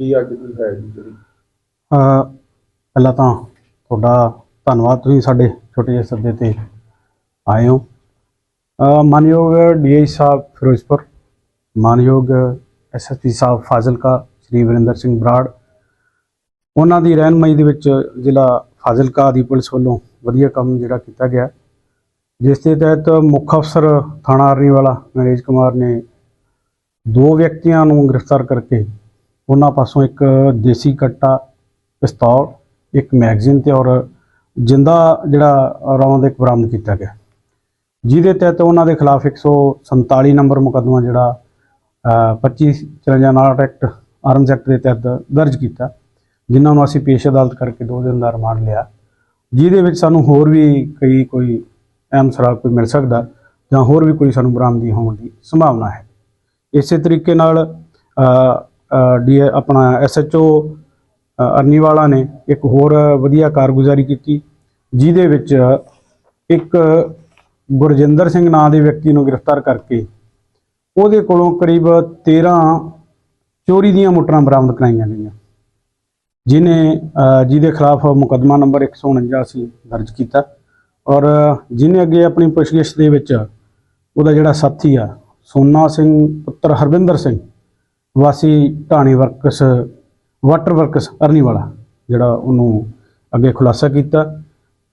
ਕੀ ਅੱਜ ਦੀ ਹੈ ਜੀ ਜਿਹੜੀ ਅਹ ਪਹਿਲਾਂ ਤਾਂ ਤੁਹਾਡਾ ਧੰਨਵਾਦ ਤੁਸੀਂ ਸਾਡੇ ਛੋਟੇ ਜਿਹੇ ਸੱਦੇ ਤੇ ਆਏ ਹੋ। ਅਹ ਮਾਨਯੋਗ ਡੀਆਈ ਸਾਹਿਬ ਫਿਰੋਜ਼ਪੁਰ, ਮਾਨਯੋਗ ਐਸਐਸਪੀ ਸਾਹਿਬ ਫਾਜ਼ਿਲਕਾ, ਸ਼੍ਰੀ ਵਰਿੰਦਰ ਸਿੰਘ ਬਰਾੜ, ਉਹਨਾਂ ਦੀ ਰਹਿਨਮਾਈ ਦੇ ਵਿੱਚ ਜ਼ਿਲ੍ਹਾ ਫਾਜ਼ਿਲਕਾ ਦੀ ਪੁਲਿਸ ਵੱਲੋਂ ਵਧੀਆ ਕੰਮ ਜਿਹੜਾ ਕੀਤਾ ਗਿਆ। ਜਿਸ ਦੇ ਤਹਿਤ ਮੁੱਖ ਅਫਸਰ ਥਾਣਾ ਅਰਨੀ ਵਾਲਾ ਨਰੇਸ਼ ਕੁਮਾਰ ਨੇ ਦੋ ਵਿਅਕਤੀਆਂ ਨੂੰ ਗ੍ਰਿਫਤਾਰ ਕਰਕੇ ਉਹਨਾਂ ਪਾਸੋਂ ਇੱਕ ਦੇਸੀ ਕੱਟਾ ਪਿਸਤੌਲ ਇੱਕ ਮੈਗਜ਼ੀਨ ਤੇ ਔਰ ਜਿੰਦਾ ਜਿਹੜਾ ਰੌਂਦ ਇੱਕ ਬਰਾਮਦ ਕੀਤਾ ਗਿਆ। ਜਿਹਦੇ ਤਹਿਤ ਉਹਨਾਂ ਦੇ ਖਿਲਾਫ 147 ਨੰਬਰ ਮੁਕੱਦਮਾ ਜਿਹੜਾ ਅ, 25 54 ਐਕਟ ਆਰਮਸ ਐਕਟ ਦੇ ਤਹਿਤ ਦਰਜ ਕੀਤਾ ਜਿਨ੍ਹਾਂ ਨੂੰ ਅਸੀਂ ਪੇਸ਼ ਅਦਾਲਤ ਕਰਕੇ ਦੋ ਦਿਨ ਦਾ ਰਿਮਾਂਡ ਲਿਆ। ਜਿਹਦੇ ਵਿੱਚ ਸਾਨੂੰ ਹੋਰ ਵੀ ਕਈ ਕੋਈ ਅਹਿਮ ਸਰਾਗ ਕੋਈ ਮਿਲ ਸਕਦਾ ਜਾਂ ਹੋਰ ਵੀ ਕੋਈ ਸਾਨੂੰ ਬਰਾਮਦੀ ਹੋਣ ਦੀ ਸੰਭਾਵਨਾ ਹੈ। ਇਸੇ ਤਰੀਕੇ ਨਾਲ ਡੀ ਆਪਣਾ ਐਸਐਚਓ ਅਰਨੀਵਾਲਾ ਨੇ ਇੱਕ ਹੋਰ ਵਧੀਆ ਕਾਰਗੁਜ਼ਾਰੀ ਕੀਤੀ, ਜਿਹਦੇ ਵਿੱਚ ਇੱਕ ਗੁਰਜਿੰਦਰ ਸਿੰਘ ਨਾਂ ਦੇ ਵਿਅਕਤੀ ਨੂੰ ਗ੍ਰਿਫਤਾਰ ਕਰਕੇ ਉਹਦੇ ਕੋਲੋਂ ਕਰੀਬ 13 ਚੋਰੀ ਦੀਆਂ ਮੋਟਰਾਂ ਬਰਾਮਦ ਕਰਾਈਆਂ ਗਈਆਂ ਜਿਨੇ ਜਿਹਦੇ ਖਿਲਾਫ ਮੁਕੱਦਮਾ ਨੰਬਰ 149 ਸੀ ਦਰਜ ਕੀਤਾ ਔਰ ਜਿਹਨੇ ਅੱਗੇ ਆਪਣੀ ਪੁੱਛਗਿੱਛ ਦੇ ਵਿੱਚ ਉਹਦਾ ਜਿਹੜਾ ਸਾਥੀ ਆ, ਸੋਨਾ ਸਿੰਘ, ਪੁੱਤਰ ਹਰਵਿੰਦਰ ਸਿੰਘ ਵਾਸੀ Dhani works water works Arni Wala ਜਿਹੜਾ ਉਹਨੂੰ ਅੱਗੇ ਖੁਲਾਸਾ ਕੀਤਾ।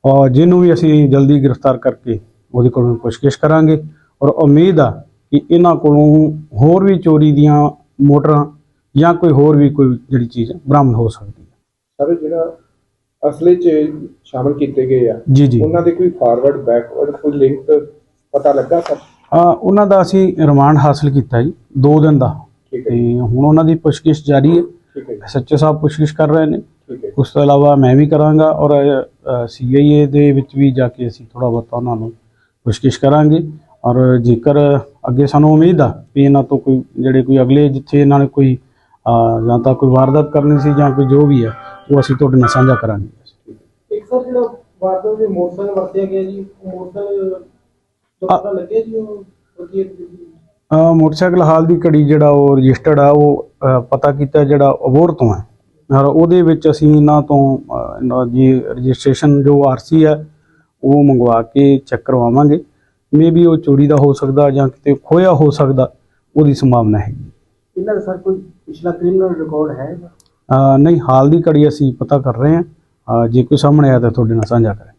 ਔਰ ਜਿਹਨੂੰ ਵੀ ਅਸੀਂ ਜਲਦੀ ਗ੍ਰਿਫਤਾਰ ਕਰਕੇ ਉਹਦੇ ਕੋਲੋਂ ਪੁੱਛਗਿੱਛ ਕਰਾਂਗੇ। ਔਰ ਉਮੀਦ ਆ ਕਿ ਇਹਨਾਂ ਕੋਲੋਂ ਹੋਰ ਵੀ ਚੋਰੀ ਦੀਆਂ ਮੋਟਰਾਂ ਜਾਂ ਕੋਈ ਹੋਰ ਵੀ ਕੋਈ ਜਿਹੜੀ ਚੀਜ਼ ਬਰਾਮਦ ਹੋ ਸਕਦੀ ਹੈ। ਸਰ ਜਿਹੜਾ ਅਸਲੇ 'ਚ ਸ਼ਾਮਲ ਕੀਤੇ ਗਏ ਆ ਜੀ ਜੀ। ਉਹਨਾਂ ਦੇ ਕੋਈ ਫਾਰਵਰਡ ਬੈਕਵਰਡ ਕੋਈ ਲਿੰਕ ਪਤਾ ਲੱਗਾ ਸਰ? ਉਹਨਾਂ ਦਾ ਅਸੀਂ ਰਿਮਾਂਡ ਹਾਸਲ ਕੀਤਾ ਜੀ 2 ਦਿਨ ਦਾ। ਤੇ ਹੁਣ ਉਹਨਾਂ ਦੀ ਪੁੱਛਗਿੱਛ ਜਾਰੀ ਹੈ। ਸੱਚੇ ਸਾਹਿਬ ਪੁੱਛਗਿੱਛ ਕਰ ਰਹੇ ਨੇ। ਉਸ ਤੋਂ ਇਲਾਵਾ ਮੈਂ ਵੀ ਕਰਾਂਗਾ ਔਰ ਸੀਆਈਏ ਦੇ ਵਿੱਚ ਵੀ ਜਾ ਕੇ ਅਸੀਂ ਥੋੜਾ ਬਹੁਤਾ ਉਹਨਾਂ ਨੂੰ ਪੁੱਛਗਿੱਛ ਕਰਾਂਗੇ। ਔਰ ਜੇਕਰ ਅੱਗੇ ਸਾਨੂੰ ਉਮੀਦ ਆ ਵੀ ਇਹਨਾਂ ਤੋਂ ਕੋਈ ਜਿਹੜੇ ਕੋਈ ਅਗਲੇ ਜਿੱਥੇ ਇਹਨਾਂ ਨੇ ਕੋਈ ਜਾਂ ਤਾਂ ਕੋਈ ਵਾਰਦਾਤ ਕਰਨੀ ਸੀ ਜਾਂ ਕੋਈ ਜੋ ਵੀ ਹੈ ਉਹ ਅਸੀਂ ਤੁਹਾਡੇ ਨਾਲ ਸਾਂਝਾ ਕਰਾਂਗੇ। ਇੱਕ ਸਰ ਜਿਹੜਾ ਵਾਰਦਾਤ ਦੇ ਮੋਟਰਸਾਈਕਲ ਵਰਤਿਆ ਗਿਆ ਜੀ ਮੋਟਰਸਾਈਕਲ ਤੋਂ ਪਤਾ ਲੱਗਿਆ ਜੀ ਉਹ? ਮੋਟਰਸਾਈਕਲ ਹਾਲ ਦੀ ਘੜੀ ਜਿਹੜਾ ਉਹ ਰਜਿਸਟਰਡ ਆ ਉਹ ਪਤਾ ਕੀਤਾ ਜਿਹੜਾ ਅਬੋਰ ਤੋਂ ਹੈ। ਔਰ ਉਹਦੇ ਵਿੱਚ ਅਸੀਂ ਇਹਨਾਂ ਤੋਂ ਦੀ ਰਜਿਸਟ੍ਰੇਸ਼ਨ ਜੋ ਆਰਸੀ ਹੈ ਉਹ ਮੰਗਵਾ ਕੇ ਚੈੱਕ ਕਰਵਾਵਾਂਗੇ। ਮੇਬੀ ਉਹ ਚੋਰੀ ਦਾ ਹੋ ਸਕਦਾ ਜਾਂ ਕਿਤੇ ਖੋਇਆ ਹੋ ਸਕਦਾ ਉਹਦੀ ਸੰਭਾਵਨਾ ਹੈਗੀ। ਇਹਨਾਂ ਦਾ ਸਰ ਕੋਈ ਪਿਛਲਾ ਕ੍ਰਿਮੀਨਲ ਰਿਕਾਰਡ ਹੈ? ਨਹੀਂ ਹਾਲ ਦੀ ਘੜੀ ਅਸੀਂ ਪਤਾ ਕਰ ਰਹੇ ਹਾਂ। ਜੇ ਕੋਈ ਸਾਹਮਣੇ ਆਇਆ ਤਾਂ ਤੁਹਾਡੇ ਨਾਲ ਸਾਂਝਾ ਕਰਾਂਗੇ।